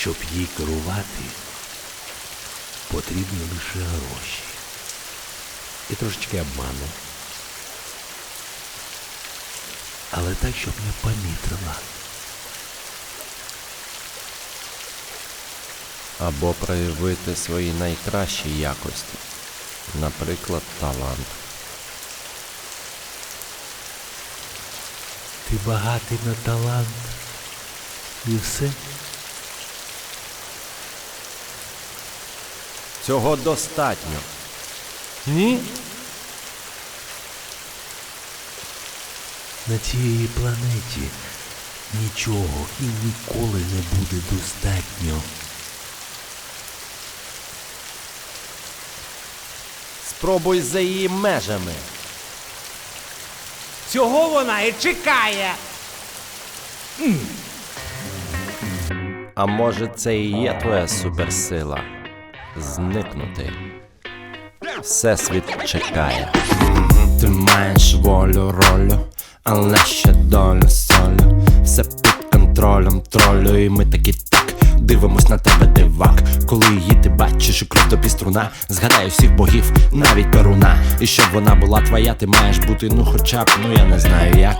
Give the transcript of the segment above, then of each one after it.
Щоб їй керувати, потрібні лише гроші. І трошечки обману. Але так, щоб не помітила. Або проявити свої найкращі якості, наприклад, талант. Ти багатий на талант. І все. Цього достатньо. Ні? На цій планеті нічого і ніколи не буде достатньо. Спробуй за її межами. Цього вона і чекає. А може це і є твоя суперсила? Зникнути. Всесвіт чекає. Ти маєш волю ролю, але ще долю солю. Все під контролем тролю, і ми такі так. Дивимось на тебе дивак, коли її ти бачиш і кров тобі струна. Згадай всіх богів, навіть перуна. І щоб вона була твоя, ти маєш бути, ну хоча б, ну я не знаю як.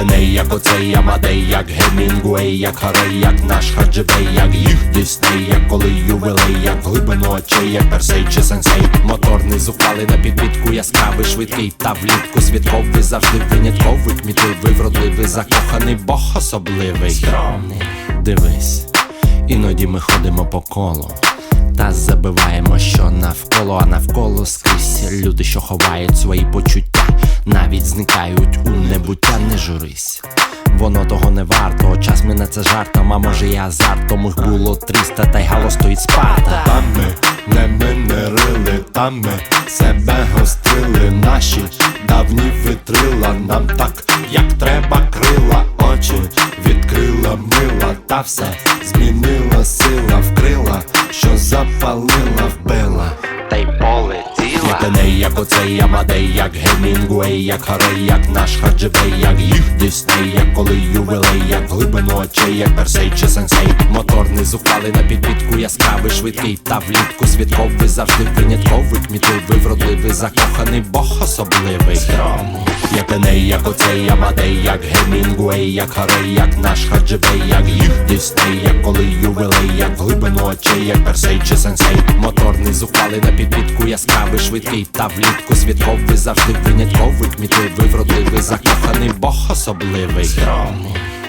Як як оцей Амадей, як Гемінгуей, як Харей, як наш Хаджибей, як їх Дісней, як коли ювелей, як глибину очей, як Персей чи сенсей. Моторний зухвалий на підпітку, яскравий, швидкий та влітку святковий, завжди винятковий, кмітливий, вродливий, закоханий, бог особливий. Скромний. Дивись, іноді ми ходимо по колу. Та забиваємо, що навколо, а навколо скрізь люди, що ховають свої почуття, навіть зникають у небуття, не журись. Воно того не варто, час мене це жартом, а може і азарт, тому їх було 300, та й гало стоїть спарта. Там ми не ми не рили, там ми себе гострили, наші давні витрила, нам так, як треба, крила, очі відкрила мила, та все змінила сила, вкрила, що запалила, вбила. Та й. Як оцей Амадей, як Гемінгуей, як Харей, як наш Хаджибей, як їх Дісней, як коли ювелей, як глибину очей, як Персей чи сенсей. Моторний зухвали на підпітку, яскравий, швидкий та влітку святковий, завжди винятковий, кмітливий, вродливий, закоханий, бог особливий. Скромний. Як Еней, як оцей Амадей, як Гемінгуей, як Харей, як наш Хаджибей, як їх Дісней, як коли ювелей, як глибину очей, як Персей чи сенсей. Моторний зухвалий на підпітку, яскравий, швидкий та влітку святковий, завжди винятковий, кмітливий, вродливий, закоханий, бог особливий. Скромний.